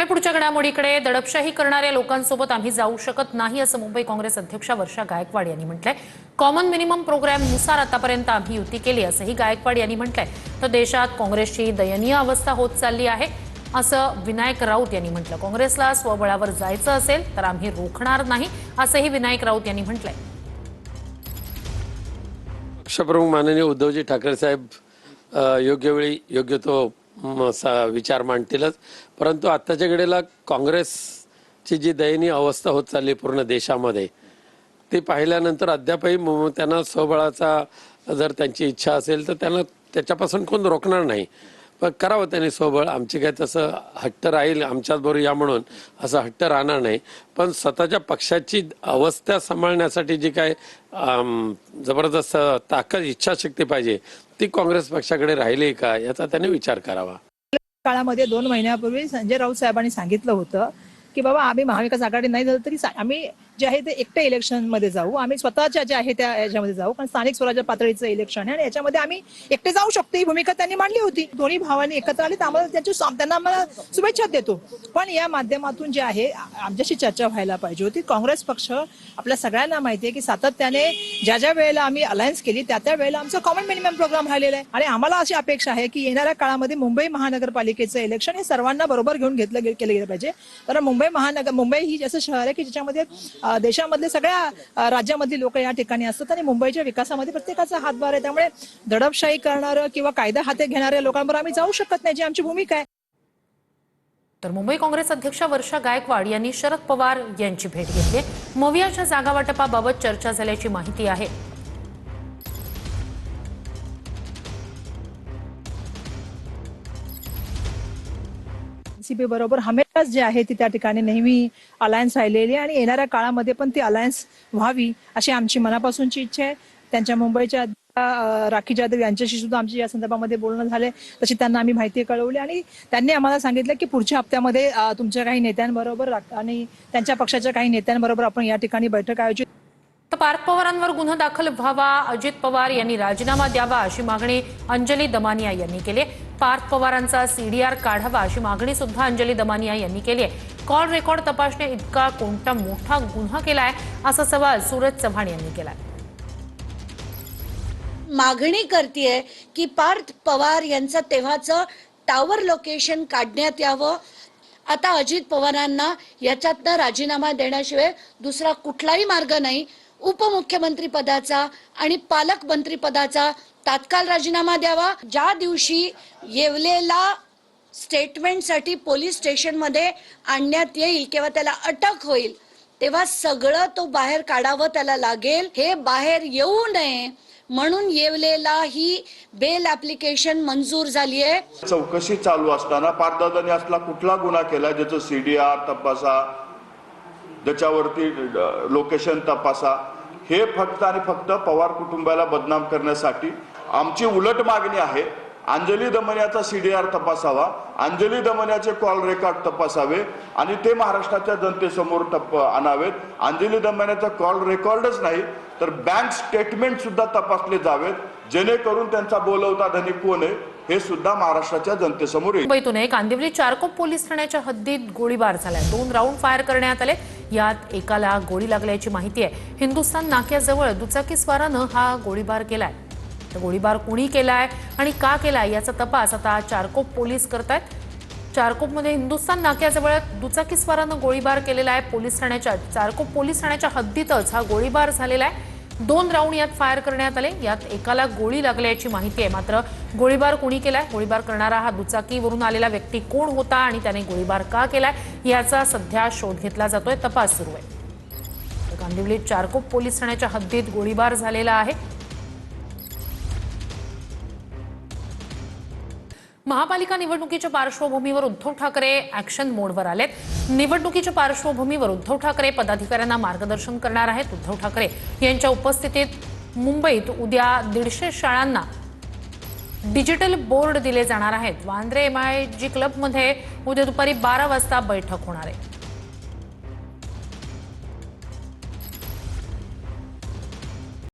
आणि पुढच्या घडामोडीकडे दडपशाही करणाऱ्या लोकांसोबत आम्ही जाऊ शकत नाही असं मुंबई काँग्रेस अध्यक्षा वर्षा गायकवाड यांनी म्हटलंय. कॉमन मिनिमम प्रोग्रॅमनुसार आतापर्यंत आम्ही युती केली असंही गायकवाड यांनी म्हटलंय. तर देशात काँग्रेसची दयनीय अवस्था होत चालली आहे असं विनायक राऊत यांनी म्हटलं. काँग्रेसला स्वबळावर जायचं असेल तर आम्ही रोखणार नाही असंही विनायक राऊत यांनी म्हटलंय. पक्षप्रमुख माननीय उद्धवजी ठाकरे साहेब योग्य वेळी योग्य तो विचार मांडतीलच. परंतु आत्ताच्या घडीला काँग्रेसची जी दयनीय अवस्था होत चालली पूर्ण देशामध्ये ते पाहिल्यानंतर अद्यापही त्यांना स्वबळाचा जर त्यांची इच्छा असेल तर त्यांना त्याच्यापासून कोण रोखणार नाही. पण करावं त्यांनी स्वबळ आमची काय तसं हट्ट राहील आमच्याच बरोबर या म्हणून असं हट्ट राहणार नाही. पण स्वतःच्या पक्षाची अवस्था सांभाळण्यासाठी जी काय जबरदस्त ताकद इच्छाशक्ती पाहिजे ती काँग्रेस पक्षाकडे राहिली का याचा त्याने विचार करावा. काळामध्ये दोन महिन्यापूर्वी संजय राऊत साहेबांनी सांगितलं होतं की बाबा आम्ही महाविकास आघाडी नाही झालं तरी सा- आम्ही जे आहे ते एकट्या इलेक्शनमध्ये जाऊ. आम्ही स्वतःच्या ज्या आहे त्या याच्यामध्ये जाऊ. कारण स्थानिक स्वराज्य पातळीचं इलेक्शन आहे आणि याच्यामध्ये आम्ही एकटे जाऊ शकतो. ही भूमिका त्यांनी मांडली होती. दोन्ही भावांनी एकत्र आले तर आम्हाला त्यांची त्यांना आम्हाला शुभेच्छा देतो. पण या माध्यमातून जे आहे आमच्याशी चर्चा व्हायला पाहिजे होती. काँग्रेस पक्ष आपल्या सगळ्यांना माहिती आहे की सातत्याने ज्या ज्या वेळेला आम्ही अलायन्स केली त्या त्या वेळेला आमचं कॉमन मिनिमम प्रोग्राम राहिलेला आहे. आणि आम्हाला अशी अपेक्षा आहे की येणाऱ्या काळामध्ये मुंबई महानगरपालिकेचं इलेक्शन हे सर्वांना बरोबर घेऊन घेतलं केलं गेलं पाहिजे. कारण मुंबई महानगर मुंबई ही असं शहर आहे की ज्याच्यामध्ये देशामधले सगळ्या राज्यामधली लोक या ठिकाणी असतात आणि मुंबईच्या विकासामध्ये प्रत्येकाचा हातभार आहे. त्यामुळे दडपशाही करणारं किंवा कायदा हाते घेणाऱ्या लोकांवर आम्ही जाऊ शकत नाही जी आमची भूमिका आहे. तर मुंबई काँग्रेस अध्यक्षा वर्षा गायकवाड यांनी शरद पवार यांची भेट घेतली. मवियाच्या जागावाटपाबाबत चर्चा झाल्याची माहिती आहे. एनसीपी बरोबर. हमेशाच जे आहे ती त्या ठिकाणी नेहमी अलायन्स राहिलेली आणि येणाऱ्या काळामध्ये पण ती अलायन्स व्हावी अशी आमची मनापासूनची इच्छा आहे. त्यांच्या मुंबईच्या राखी जाधव यांच्याशी सुद्धा आमची या संदर्भामध्ये बोलणं झाले तशी त्यांना आम्ही माहिती कळवली आणि त्यांनी आम्हाला सांगितलं की पुढच्या हप्त्यामध्ये तुमच्या काही नेत्यांबरोबर आणि त्यांच्या पक्षाच्या काही नेत्यांबरोबर आपण या ठिकाणी बैठक आयोजित तर पार्थ पवारांवर गुन्हा दाखल व्हावा अजित पवार यांनी राजीनामा द्यावा अशी मागणी अंजली दमानिया यांनी केली आहे. पार्थ पवारांचा सीडीआर काढावा अशी मागणी सुद्धा अंजली दमानिया यांनी केली आहे. कॉल रेकॉर्ड तपासणे इतका कोणता मोठा गुन्हा केलाय असा सवाल सूरज चव्हाण यांनी केलाय मागणी करतीये की पार्थ पवार यांचं तेव्हाचं टावर लोकेशन काढण्यात यावं. आता अजित पवारांना याच्यातनं राजीनामा देण्याशिवाय दुसरा कुठलाही मार्ग नाही. उपमुख्यमंत्री पदाचा आणि पालकमंत्री पदाचा तात्काळ राजीनामा द्यावा. ज्या दिवशी येवलेला स्टेटमेंटसाठी पोलीस स्टेशनमध्ये आणण्यात येईल किंवा त्याला अटक होईल तेव्हा सगळं तो बाहेर काढावं त्याला लागेल. हे बाहेर येऊ नये म्हणून येवलेला ही बेल ऍप्लिकेशन मंजूर झाली आहे चौकशी चालू असताना पारदर्शनी असला कुठला गुन्हा केला ज्याचं सीडीआर तपासा ज्याच्यावरती लोकेशन तपासा. हे फक्त आणि फक्त पवार कुटुंबाला बदनाम करण्यासाठी आमची उलट मागणी आहे. अंजली दमनियाचा सीडीआर तपासावा अंजली दमन्याचे कॉल रेकॉर्ड तपासावे आणि ते महाराष्ट्राच्या जनतेसमोर टप आणावेत. अंजली दमन्याचा कॉल रेकॉर्डच नाही तर बँक स्टेटमेंट सुद्धा तपासले जावेत. जेणेकरून त्यांचा बोलवता धनी कोण आहे हे सुद्धा महाराष्ट्राच्या जनतेसमोर येईल. मुंबईतून एक कांदिवली चारकोप पोलीस ठाण्याच्या हद्दीत गोळीबार झालाय. दोन राऊंड फायर करण्यात आले. यात एकाला गोळी लागल्याची माहिती आहे. हिंदुस्थान नाक्याजवळ दुचाकीस्वारानं हा गोळीबार केलाय. गोळीबार कुणी केलाय आणि का केलाय याचा तपास आता चारकोप पोलीस करतायत. चारकोपमध्ये हिंदुस्थान नाक्याजवळ दुचाकीस्वारानं गोळीबार केलेला आहे. पोलीस ठाण्याच्या चारकोप पोलीस ठाण्याच्या हद्दीतच हा गोळीबार झालेला आहे. दोन राऊंड यात फायर करण्यात आले. यात एकाला गोळी लागल्याची माहिती आहे. मात्र गोळीबार कोणी केलाय? गोळीबार करणारा हा दुचाकीवरून आलेला व्यक्ती कोण होता आणि त्याने गोळीबार का केलाय? याचा सध्या शोध घेतला जातोय. तपास सुरू आहे. कांदिवलीत चारकोप पोलीस ठाण्याच्या हद्दीत गोळीबार झालेला आहे. महापालिका निवडणुकीच्या पार्श्वभूमीवर उद्धव ठाकरे ऍक्शन मोडवर आलेत. निवडणुकीच्या पार्श्वभूमीवर उद्धव ठाकरे पदाधिकाऱ्यांना मार्गदर्शन करणार आहेत. उद्धव ठाकरे यांच्या उपस्थितीत मुंबईत उद्या दीडशे शाळांना डिजिटल बोर्ड दिले जाणार आहेत. वांद्रे एम आय जी क्लबमध्ये उद्या दुपारी बारा वाजता बैठक होणार आहे.